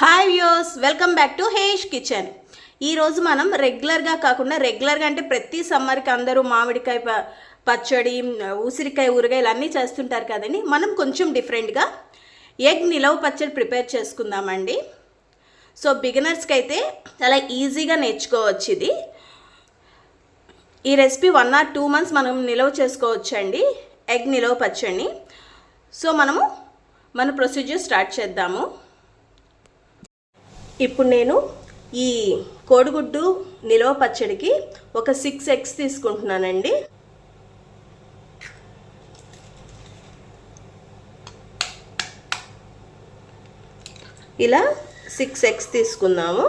Hi views welcome back to హేష్ kitchen ఈరోజు మనం రెగ్యులర్గా కాకుండా రెగ్యులర్గా అంటే ప్రతి సమ్మర్కి అందరూ మామిడికాయ ప- పచ్చడి ఉసిరికాయ ఊరగాయలు అన్నీ చేస్తుంటారు కదండి. మనం కొంచెం డిఫరెంట్గా ఎగ్ నిలవ పచ్చడి ప్రిపేర్ చేసుకుందామండి. సో బిగినర్స్కి అయితే చాలా ఈజీగా నేర్చుకోవచ్చు ఇది. ఈ recipe one or two months మనం నిలవ చేసుకోవచ్చు అండి ఎగ్ నిలవ పచ్చడిని. సో మనము మన ప్రొసీజర్ స్టార్ట్ చేద్దాము. ఇప్పుడు నేను ఈ కోడిగుడ్డు నిలవ పచ్చడికి ఒక సిక్స్ ఎగ్స్ తీసుకుంటున్నానండి. ఇలా సిక్స్ ఎగ్స్ తీసుకుందాము.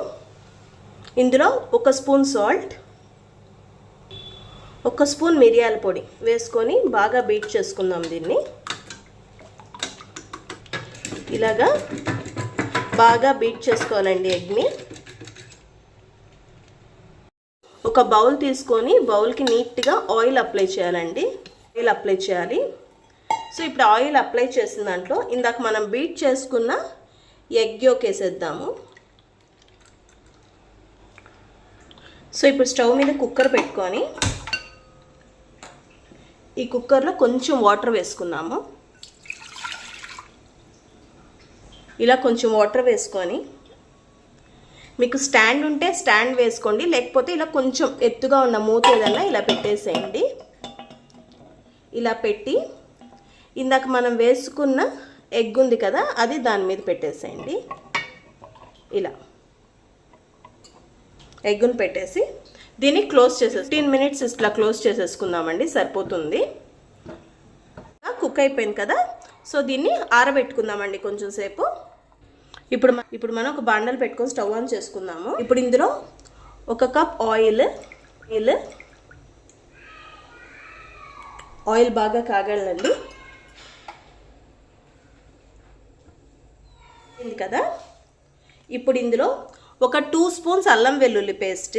ఇందులో ఒక స్పూన్ సాల్ట్ ఒక స్పూన్ మిరియాల పొడి వేసుకొని బాగా బీట్ చేసుకుందాం దీన్ని. ఇలాగా బాగా బీట్ చేసుకోవాలండి ఎగ్ని. ఒక బౌల్ తీసుకొని బౌల్కి నీట్గా ఆయిల్ అప్లై చేయాలండి. ఆయిల్ అప్లై చేయాలి. సో ఇప్పుడు ఆయిల్ అప్లై చేసిన దాంట్లో ఇందాక మనం బీట్ చేసుకున్న ఎగ్ యోక్ వేసేద్దాము. సో ఇప్పుడు స్టవ్ మీద కుక్కర్ పెట్టుకొని ఈ కుక్కర్లో కొంచెం వాటర్ వేసుకున్నాము ఇలా కొంచెం వాటర్ వేసుకొని మీకు స్టాండ్ ఉంటే స్టాండ్ వేసుకోండి. లేకపోతే ఇలా కొంచెం ఎత్తుగా ఉన్న మూత ఏదన్నా ఇలా పెట్టేసేయండి. ఇలా పెట్టి ఇందాక మనం వేసుకున్న ఎగ్ ఉంది కదా అది దాని మీద పెట్టేసేయండి. ఇలా. ఎగ్గును పెట్టేసి దీన్ని క్లోజ్ చేసే ఫిఫ్టీన్ మినిట్స్ ఇట్లా క్లోజ్ చేసేసుకుందామండి సరిపోతుంది. కుక్ అయిపోయింది కదా. సో దీన్ని ఆరబెట్టుకుందామండి కొంచెం సేపు. ఇప్పుడు ఇప్పుడు మనం ఒక బండలు పెట్టుకొని స్టవ్ ఆన్ చేసుకుందాము. ఇప్పుడు ఇందులో ఒక కప్ ఆయిల్ ఆయిల్ ఆయిల్ బాగా కాగలండి. కదా? ఇప్పుడు ఇందులో ఒక టూ స్పూన్స్ అల్లం వెల్లుల్లి పేస్ట్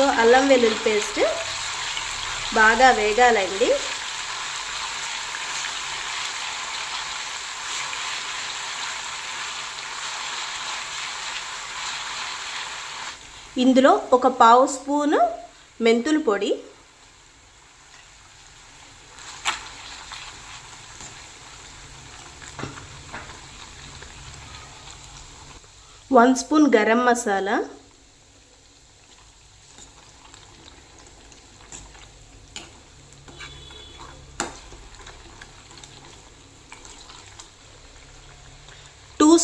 సో అల్లం వెల్లుల్లి పేస్ట్ బాగా వేగాలండి. ఇందులో ఒక పావు స్పూను మెంతుల పొడి one spoon garam masala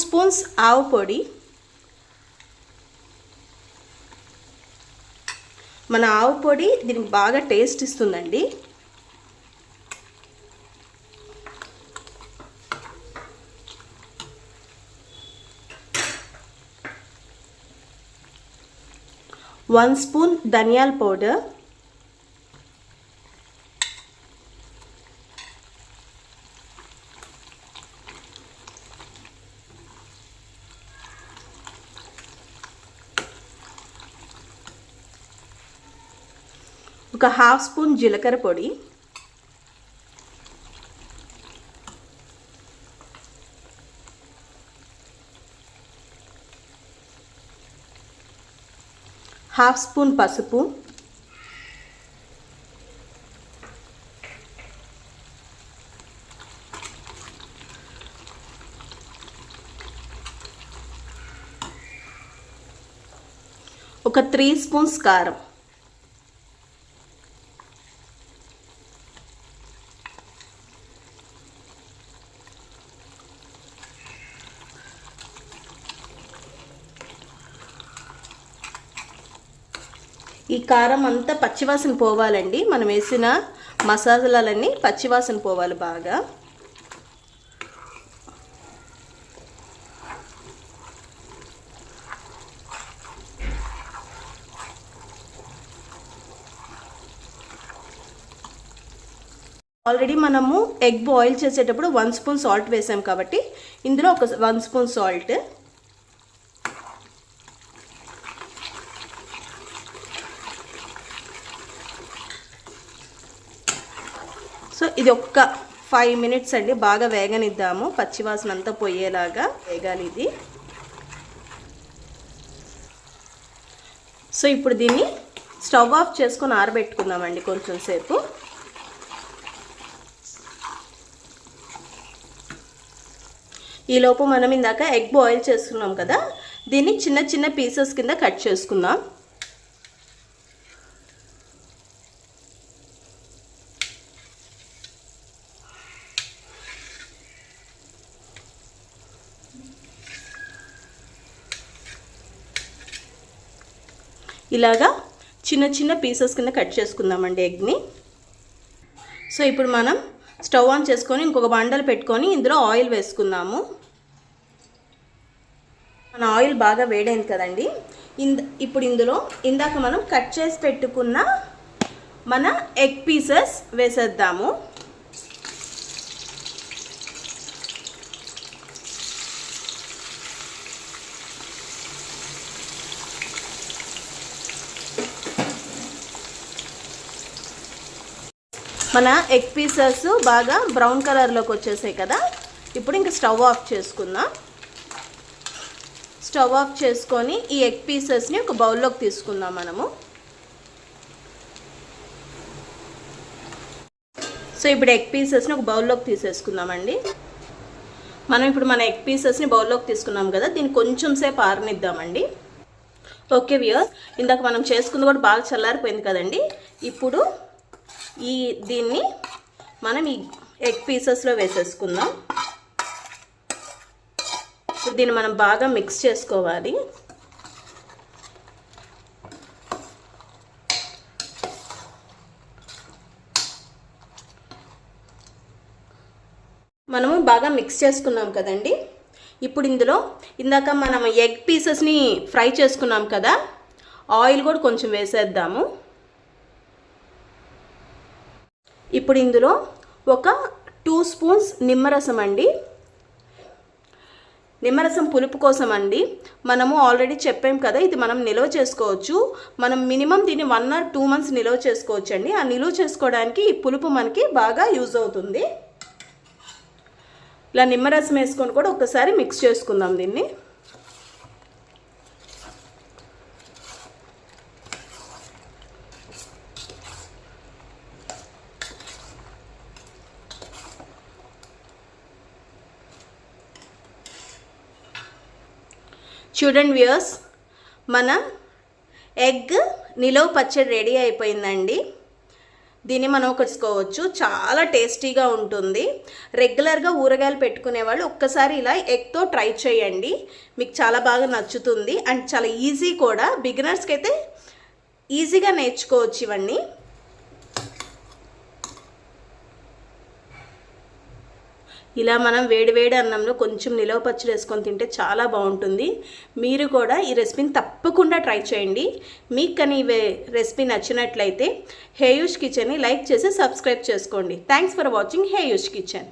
spoons ఆవు పొడి మన ఆవు పొడి దీనికి బాగా టేస్ట్ ఇస్తుందండి. వన్ స్పూన్ ధనియాల పౌడర్ ఒక హాఫ్ స్పూన్ జీలకర్ర పొడి హాఫ్ స్పూన్ పసుపు ఒక త్రీ స్పూన్స్ కారం. ఈ కారం అంతా పచ్చివాసన పోవాలండి. మనం వేసిన మసాలాలన్నీ పచ్చివాసన పోవాలి బాగా. ఆల్రెడీ మనము ఎగ్ బాయిల్ చేసేటప్పుడు వన్ స్పూన్ సాల్ట్ వేసాం కాబట్టి ఇందులో ఒక వన్ స్పూన్ సాల్ట్ సో ఇది ఒక్క ఫైవ్ మినిట్స్ అండి. బాగా వేగనిద్దాము. పచ్చివాసన అంతా పోయేలాగా వేగాలి ఇది. సో ఇప్పుడు దీన్ని స్టవ్ ఆఫ్ చేసుకొని ఆరబెట్టుకుందామండి కొంచెం సేపు. ఈలోపు మనం ఇందాక ఎగ్ బాయిల్ చేసుకున్నాం కదా. దీన్ని చిన్న చిన్న పీసెస్ కింద కట్ చేసుకుందాం. ఇలాగా చిన్న చిన్న పీసెస్ కింద కట్ చేసుకుందామండి ఎగ్ని. సో ఇప్పుడు మనం స్టవ్ ఆన్ చేసుకొని ఇంకొక బండలు పెట్టుకొని ఇందులో ఆయిల్ వేసుకుందాము. మన ఆయిల్ బాగా వేడైంది కదండి. ఇంద ఇప్పుడు ఇందులో ఇందాక మనం కట్ చేసి పెట్టుకున్న మన ఎగ్ పీసెస్ వేసేద్దాము. మన ఎగ్ పీసెస్ బాగా బ్రౌన్ కలర్లోకి వచ్చేసాయి కదా. ఇప్పుడు ఇంకా స్టవ్ ఆఫ్ చేసుకుందాం. స్టవ్ ఆఫ్ చేసుకొని ఈ ఎగ్ పీసెస్ని ఒక బౌల్లోకి తీసుకుందాం మనము. సో ఇప్పుడు ఎగ్ పీసెస్ని ఒక బౌల్లోకి తీసేసుకుందామండి. మనం ఇప్పుడు మన ఎగ్ పీసెస్ని బౌల్లోకి తీసుకున్నాం కదా దీన్ని కొంచెం సేపు ఆరనిద్దామండి. ఓకే వియర్ ఇందాక మనం చేసుకుంది కూడా బాగా చల్లారిపోయింది కదండి. ఇప్పుడు ఈ దీన్ని మనం ఈ ఎగ్ పీసెస్లో వేసేసుకుందాం. ఇప్పుడు దీన్ని మనం బాగా మిక్స్ చేసుకోవాలి. మనము బాగా మిక్స్ చేసుకున్నాం కదండి. ఇప్పుడు ఇందులో ఇందాక మనం ఎగ్ పీసెస్ని ఫ్రై చేసుకున్నాం కదా. ఆయిల్ కూడా కొంచెం వేసేద్దాము. ఇప్పుడు ఇందులో ఒక టూ స్పూన్స్ నిమ్మరసం అండి. నిమ్మరసం పులుపు కోసం అండి. మనము ఆల్రెడీ చెప్పాం కదా ఇది మనం నిల్వ చేసుకోవచ్చు. మనం మినిమం దీన్ని వన్ ఆర్ టూ మంత్స్ నిల్వ చేసుకోవచ్చు అండి. ఆ నిల్వ చేసుకోవడానికి ఈ పులుపు మనకి బాగా యూజ్ అవుతుంది. ఇలా నిమ్మరసం వేసుకొని కూడా ఒకసారి మిక్స్ చేసుకుందాం దీన్ని. చూడండి వ్యూస్ మన ఎగ్ నిలవ పచ్చడి రెడీ అయిపోయిందండి. దీన్ని మనం కొచ్చుకోవచ్చు చాలా టేస్టీగా ఉంటుంది. రెగ్యులర్గా ఊరగాయలు పెట్టుకునే వాళ్ళు ఒక్కసారి ఇలా ఎగ్తో ట్రై చేయండి. మీకు చాలా బాగా నచ్చుతుంది. అండ్ చాలా ఈజీ కూడా. బిగినర్స్కి అయితే ఈజీగా నేర్చుకోవచ్చు ఇవన్నీ. ఇలా మనం వేడివేడి అన్నంలో కొంచెం నిలవ పచ్చడి వేసుకొని తింటే చాలా బాగుంటుంది. మీరు కూడా ఈ రెసిపీని తప్పకుండా ట్రై చేయండి. మీకు కానీ ఈ రెసిపీ నచ్చినట్లయితే హేయూష్ కిచెన్ని లైక్ చేసి సబ్స్క్రైబ్ చేసుకోండి. థ్యాంక్స్ ఫర్ వాచింగ్ హేయూష్ కిచెన్.